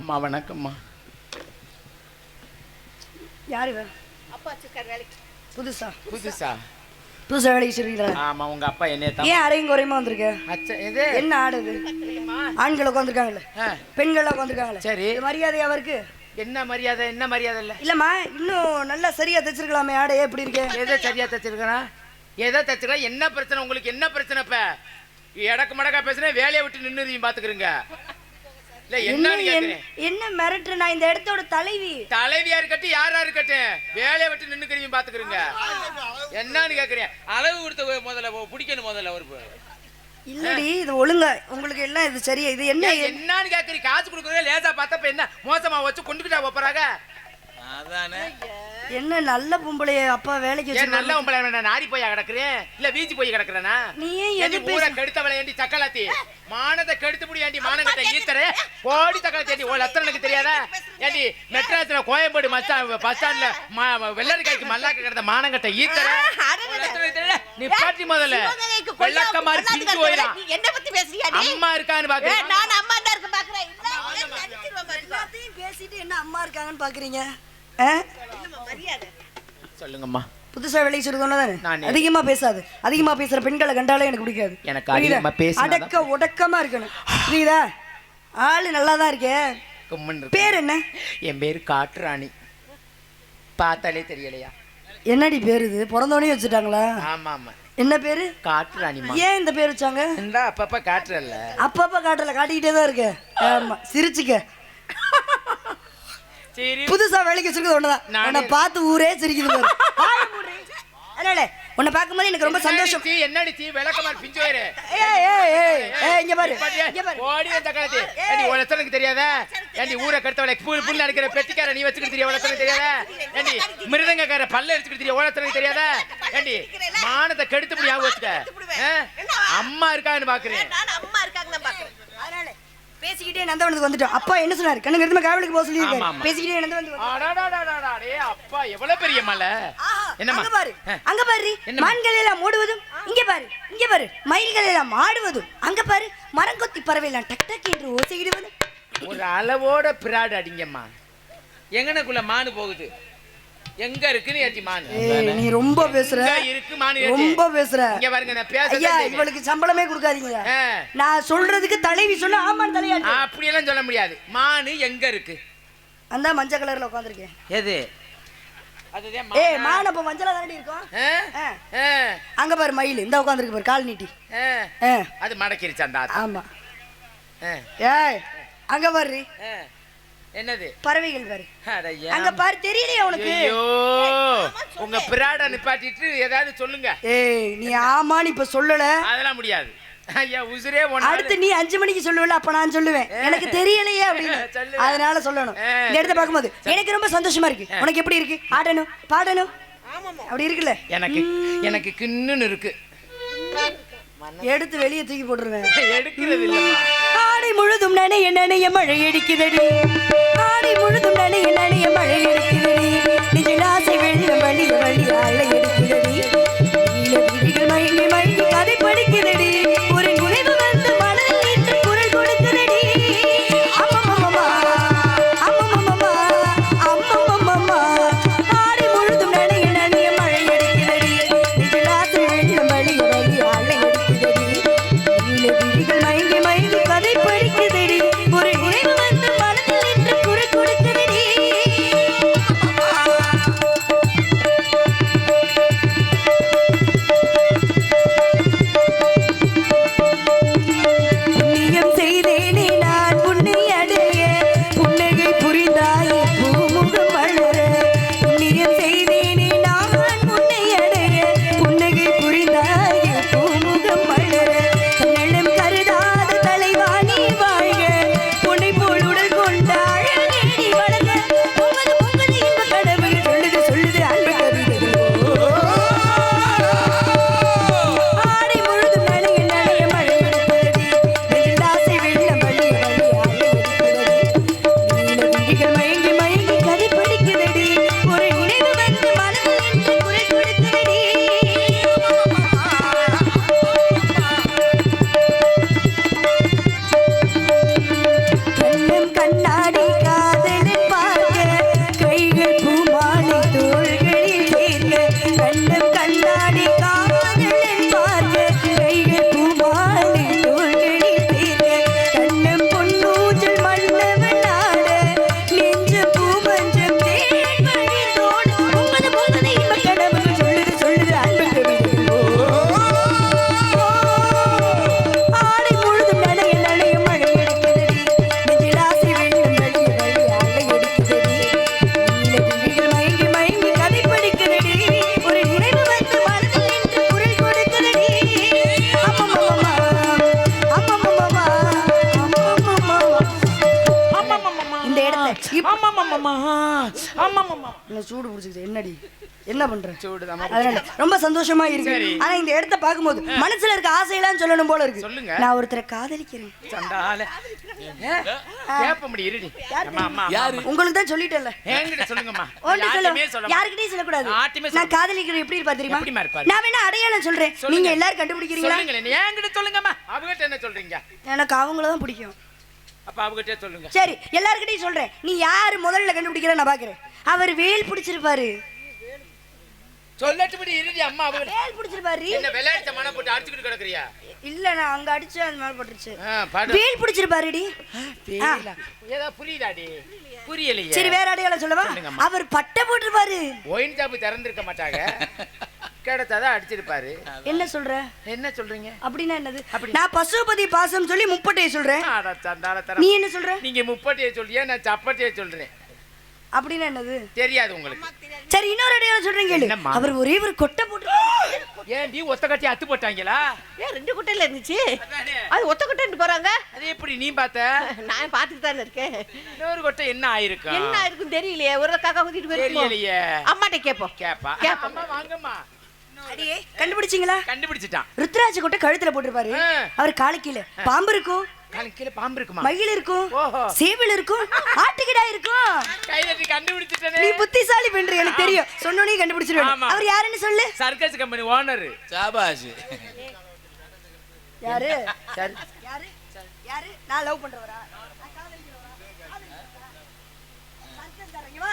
அம்மா வணக்கம்மா. யாரு? அப்பா வச்சிருக்காரு வேலைக்கு. புதுசா? புதுசா? புதுசா வேலைக்கு சொல்றீங்களா? ஆமா உங்க அப்பா என்னைய தான் ஏன் அரையும் குறையுமா வந்திருக்க? அச்சா இது என்ன ஆடுது ஆண்கள் உட்காந்துருக்காங்களே ஆ, பெண்கள் உட்காந்துருக்காங்களே சரி. இது மரியாதையா இருக்கு என்ன மரியாதை? என்ன மரியாதை இல்ல? இல்லம்மா இன்னும் நல்லா சரியா தைச்சிருக்கலாமே ஆடையே எப்படி இருக்கு? எதை சரியா தச்சிருக்கா எதை தச்சிருக்கா என்ன பிரச்சனை? உங்களுக்கு என்ன பிரச்சனை இப்ப? எடக்கு மடக்கா பேசுறேன் வேலையை விட்டு நின்று பாத்துக்கிறீங்க. என்ன மிரட்டுற நான் இந்த இடத்தோட தலைவி. தலைவியா இருக்கட்டும் யாரா இருக்கட்டும் வேலையை விட்டு நின்னுக்கிறீங்க பாத்துக்கிறீங்க. என்னன்னு கேக்குறேன். அளவு கொடுத்த முதல்ல பிடிக்கணும் முதல்ல ஒரு இல்லடி இது ஒழுங்கா உங்களுக்கு எல்லாம் இது சரியா? இது என்ன என்னன்னு கேக்குறீங்க? காசு கொடுக்குறதே லேசா பார்த்தா இப்ப என்ன? மோசமா வச்சு கொண்டுக்கிட்டா போறாங்க அதானே. என்ன நல்ல பொம்பளைய அப்பா வேலைக்கு வச்சு நல்ல உங்களை நான் நாரி போய் கிடக்குறேன்? இல்ல வீச்சு போய் கிடக்குறேனா? நீ ஏன் ஊரை கெடுத்தவளை ஏண்டி சக்கலாத்தி? மானத்தை கெடுத்து முடி ஏண்டி மானங்கட்ட ஈத்தரே? கோடி சக்கலாத்தி ஏண்டி உன் லத்தம் எனக்கு தெரியாதா? ஏண்டி மெட்ராஸ்ல கோயம்பேடு பஸ் பஸ் ஸ்டாண்ட்ல வெள்ளரிக்காய்க்கு மல்லாக்க கிடந்த ஈத்தரே? லட்சணம் எனக்கு தெரியல? நீ பாட்டி முதல்ல. வெள்ளக்க மாதிரி பிஞ்சு. போயிடலாம் என்ன பத்தி பேசுறியா நீ? அம்மா இருக்கான்னு பாக்குறேன் நான் அம்மா தான் இருக்க பாக்குறேன். எல்லாத்தையும் பேசிட்டு என்ன அம்மா இருக்காங்கன்னு பாக்குறீங்க? சொல்லுங்கம்மா. புதுசா வேலைக்கு சொல்றது தானே நானே. அதிகமா பேசாது. அதிகமா பேசுற பெண்களை கண்டாலே எனக்கு பிடிக்காது. எனக்கு? அதிகமா பேசினாதான் அடக்க ஒடக்கமா இருக்கணும். புரியுதா? ஆளு நல்லா தான் இருக்கே. பேர் என்ன? என் பேரு காட்டுராணி. பார்த்தாலே தெரியலையா? என்னடி பேர் இது? பிறந்தோடனே வச்சுட்டாங்களா? ஆமா ஆமா என்ன பேரு? காட்டுராணிமா ஏன் இந்த பேர் வச்சாங்க? அப்பப்ப காட்டுறல்ல. அப்பப்ப காட்டல காட்டிக்கிட்டே தான் இருக்க ஆமா சிரிச்சுக்க. சரி. புதுசா வேலைக்கு வச்சிருக்கிறது ஒண்ணுதான். நானே- உன்னை பார்த்து ஊரே சிரிக்குது. அதனால உன்னை பார்க்கும்போது எனக்கு ரொம்ப சந்தோஷம். என்னடி தீ, விளக்கமா பிஞ்சு ஏய் இங்க பாரு ஓடி வந்த காலத்து. ஏண்டி உலகத்துக்கு தெரியாதா? ஏண்டி ஊரை கடுத்தவளை புல் புல் அடிக்கிற பெட்டிக்கார நீ வச்சுக்கிட்டு தெரியா? உலகத்துக்கு தெரியாதா? ஏண்டி மிருதங்கக்கார பல்ல அடிச்சுக்கிட்டு தெரியா? உலகத்துக்கு தெரியாதா? ஏண்டி மானத்தை கெடுத்து முடியும் வச்சுக்க? அம்மா இருக்கான்னு பாக்குறேன் நான் அம்மா இருக்காங்க தான் பாக்குறேன் அதனால பேசிக்கிட்டே நந்தவனத்துக்கு வந்துட்டோம். அப்பா என்ன சொன்னாரு? கண்ணு கருத்துமா காவலுக்கு போக சொல்லியிருக்காரு. பேசிக்கிட்டே நந்தவனத்துக்கு வந்து- அடாடாடாடாடா, அப்பா எவ்வளவு பெரிய மலை? ஆஹா, என்னம்மா? அங்க பாரு. அங்க பாரு? மான்கள் எல்லாம் ஓடுவதும் இங்க பாரு. இங்க பாரு. மயில்கள் எல்லாம் ஆடுவதும் அங்க பாரு. மரங்கொத்தி பறவை எல்லாம் டக் டக் என்று ஓசையிடுவதும். ஒரு அளவோட பிராடு அடிங்கம்மா. எங்கனக்குள்ள மானு போகுது? எங்க இருக்குன்னு ஏத்தி மானு? ஏய் நீ ரொம்ப பேசுற. இருக்கு மானு? ரொம்ப பேசுற. இங்க பாருங்க நான் பேச ஐயா இவளுக்கு சம்பளமே கொடுக்காதீங்க. நான் சொல்றதுக்கு தலைவி சொன்னா ஆமான்னு தலையாட்டு. அப்படியெல்லாம் சொல்ல முடியாது. மானு எங்க இருக்கு? அந்த மஞ்சள் கலர்ல உட்காந்துருக்கேன் எது? ஏய் மானா? அப்ப மஞ்சளா தானடி இருக்கும்? அங்க பாரு மயில். இந்த உட்காந்துருக்கு பாரு கால் நீட்டி. அது மடக்கிருச்சு அந்த. ஆமா. ஆ, ஏய் அங்க பாரு. என்னது? பறவைகள் பாரு? அங்க பாரு தெரியலையா உனக்கு. உங்க பிராட நிப்பாட்டிட்டு ஏதாவது சொல்லுங்க. ஏய் நீ ஆமான்னு இப்ப சொல்லல. அதெல்லாம் முடியாது. ஐயா உசுரே அடுத்து நீ அஞ்சு மணிக்கு சொல்லுவல அப்ப நான் சொல்லுவேன். எனக்கு தெரியலையே அப்படின்னு. அதனால சொல்லணும். இந்த இடத்த பார்க்கும்போது எனக்கு ரொம்ப சந்தோஷமா இருக்கு. உனக்கு எப்படி இருக்கு? ஆடணும். பாடணும். அப்படி இருக்குல்ல? எனக்கு எனக்கு கிண்ணுன்னு இருக்கு. எடுத்து வெளியே தூக்கி போட்டுருவேன். எடுக்கிறது இல்லம்மா. ஆடை முழுதும் நனைய நனைய மழை அடிக்குதடி. ஆடை முழுதும் நனைய நனைய மழை அடிக்குதடி. ஆமா. ஆமா ஆமா ஆமா. ஆமா என்ன சூடு பிடிச்சிக்கிது என்னடி? என்ன பண்ற. அதனால ரொம்ப சந்தோஷமா இருக்கு. ஆனா இந்த இடத்த பார்க்கும்போது மனசுல இருக்க ஆசையெல்லாம் சொல்லணும் போல இருக்கு. சொல்லுங்க. நான் ஒருத்தரை காதலிக்கிறேன். சண்டால கேப்ப முடியும் உங்களுக்கு தான் சொல்லிட்டேன்ல. என்கிட்ட சொல்லுங்கம்மா. ஒன்று யார்கிட்டயுமே சொல்ல சொல்ல யாருக்கிட்டையும் சொல்லக்கூடாது. யார்கிட்டயுமே சொல்ல நான் காதலிக்கிறேன். எப்படி இருப்பா தெரியுமா? நான் வேணா அடையாளம் சொல்றேன். சொல்லுங்க. நீங்க எல்லாரும் கண்டுபிடிக்கிறீங்களா? என்கிட்ட சொல்லுங்கம்மா. அவகிட்ட என்ன சொல்றீங்க? எனக்கு அவங்கள தான் பிடிக்கும். அப்ப அவகிட்ட சொல்லுங்க. சரி எல்லார்கிட்டயும் சொல்றேன். நீ யாரு முதல்ல கண்டுபிடிக்கிற நான் பாக்குறேன். அவர் வேல் பிடிச்சிருப்பாரு. சொல்லட்டுபடி இருடி அம்மா அவகிட்ட வேல் பிடிச்சிருப்பாரு. என்ன விளையாட்டு மன போட்டு அடிச்சுக்கிட்டு கிடக்குறியா? இல்ல நான் அங்க அடிச்சு அது மேல பட்டுருச்சு. வேல் பிடிச்சிருப்பாருடி. பேரா. ஏதோ புரியுதாடி? புரியலையே. சரி வேற அடையாளம் சொல்லவா. அவர் பட்டை போட்டிருப்பாரு. ஒயின் ஷாப்பு திறந்திருக்க மாட்டாங்க. கிடைச்சாதான் அடிச்சிருப்பாரு. என்ன சொல்ற? என்ன சொல்றீங்க? அப்படின்னா என்னது? அப்படி. நான் பசுபதி பாசம் சொல்லி முப்பட்டையை சொல்றேன். நீ என்ன சொல்ற? நீங்க முப்பட்டியை சொல்றியா? நான் சப்பட்டியை சொல்றேன். அப்படின்னா என்னது? தெரியாது உங்களுக்கு. சரி இன்னொரு அடையாளம் சொல்றீங்க கேளு. அவர் ஒரே ஒரு கொட்டை போட்டு ஏன்டி ஒத்த கட்டி அத்து போட்டாங்களா? ஏன் ரெண்டு குட்டையில இருந்துச்சு. அது ஒத்த குட்டைன்னு போறாங்க. அது எப்படி நீ பார்த்த? நான் பார்த்துட்டு தானே இருக்கேன். இன்னொரு கொட்டை என்ன ஆயிருக்கும்? என்ன இருக்கும் தெரியலையே. ஒரு காக்கா குத்திட்டு போயிருக்கோம்? தெரியலையே. அம்மாட்ட கேப்போம். கேப்பா. கேப்பா. அம்மா வாங்கம்மா. அடியே கண்டுபிடிச்சீங்களா? கண்டுபிடிச்சிட்டான். ருத்ராட்ச கொட்டை கழுத்துல போட்டிருப்பாரு. அவர் காலுக்கீழ பாம்பு இருக்கும் காலுக்கு கீழே பாம்பு இருக்குமா? மயில் இருக்கும் ஓஹோ. சேவல் இருக்கும் ஆட்டுக்கிடா இருக்கும் கை தட்டி கண்டுபிடிச்சிட்டனே. நீ புத்திசாலி பெண்று எனக்கு தெரியும். சொன்னோனே கண்டுபிடிச்சிருவேன். அவர் யாருன்னு சொல்லு? Circus company owner. சாபாஷ் யாரு? சரி. யாரு? யாரு? நான் லவ் பண்றவரா? நான் காதலிக்கிறவரா? காதலிக்கிறவரா? சர்க்கஸ்காரங்க வா.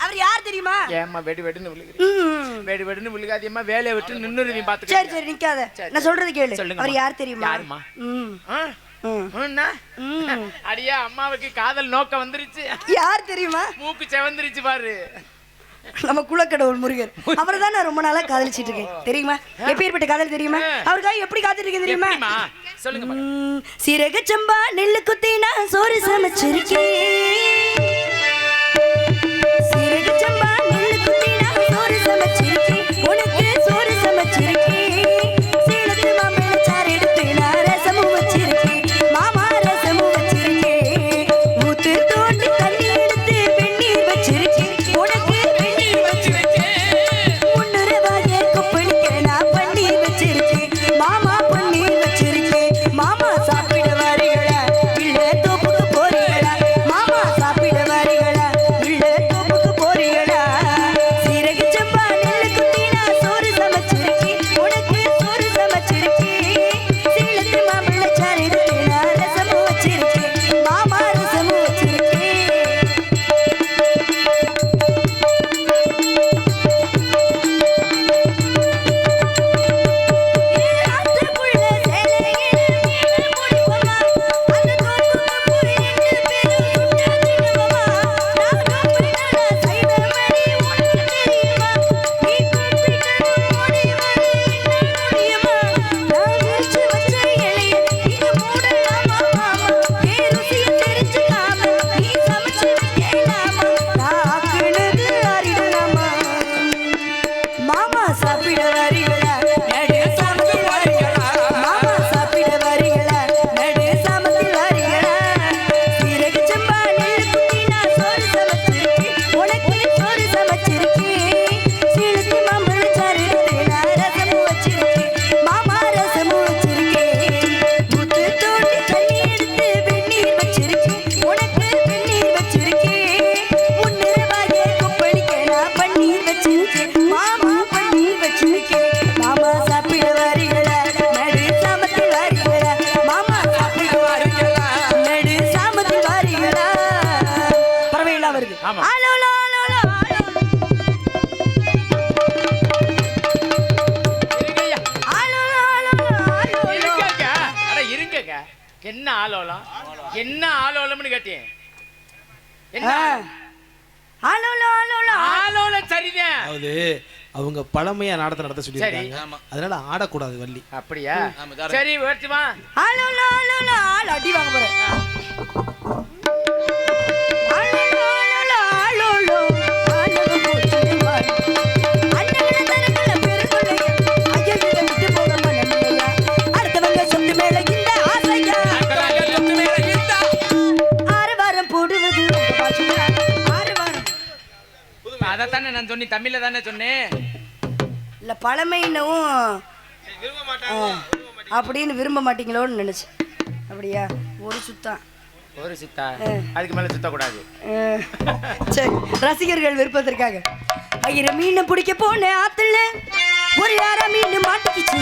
அவர் யார் தெரியுமா? ஏம்மா வெடி வெடின்னு விழுகுறீ ம். வெடி வெடின்னு விழுகாதியம்மா வேலையை விட்டு நின்னுருவி சரி பாத்துக்க. சரி நிக்காத. சரி. நான் சொல்றது கேளு. அவர் யார் தெரியுமா? யாரும்மா? ம். ஆ? ம். உன்னா? ம். அடியா அம்மாவுக்கு காதல் நோக்கம் வந்துருச்சு. யார் தெரியுமா? மூக்கு செவந்துருச்சு பாரு. நம்ம குலக்கடவுள் முருகன் அவரை தான் நான் ரொம்ப நாளா காதலிச்சிட்டு இருக்கேன். தெரியுமா? எப்பேற்பட்ட காதல் தெரியுமா? அவருக்காக எப்படி காத்திருக்கேன் தெரியுமா? சொல்லுங்க சீரக சம்பா நெல்லு குத்தி நான் சோறு சமைச்சிருக்கேன். சீரக சம்பா நெல்லு குத்தி நான் அட இருங்கங்க. என்ன ஆலோலம்? என்ன ஆலோலம்னு கேட்டேன். என்ன? அதாவது அவங்க பழமையா நாடத்தை நடத்த சொல்லியிருக்காங்க. ஆமா. அதனால ஆடக்கூடாது வள்ளி. அப்படியா. சரி ஆலோ அடி வாங்க போறேன். நான் சொன்னேன் தமிழ்ல தானே சொன்னேன். இல்ல பழமைன்னவும் ஆ, அப்படின்னு விரும்ப மாட்டீங்களோன்னு நினைச்சேன். அப்படியா? ஒரு சுத்தம் ஒரு சித்தா? அதுக்கு மேல சுத்தக்கூடாது. அஹ், சரி ரசிகர்கள் விருப்பத்திற்காக. ஐயர மீனை பிடிக்க போனேன் ஆத்துல ஒரு யாரா மீன் மாட்டிக்கிச்சு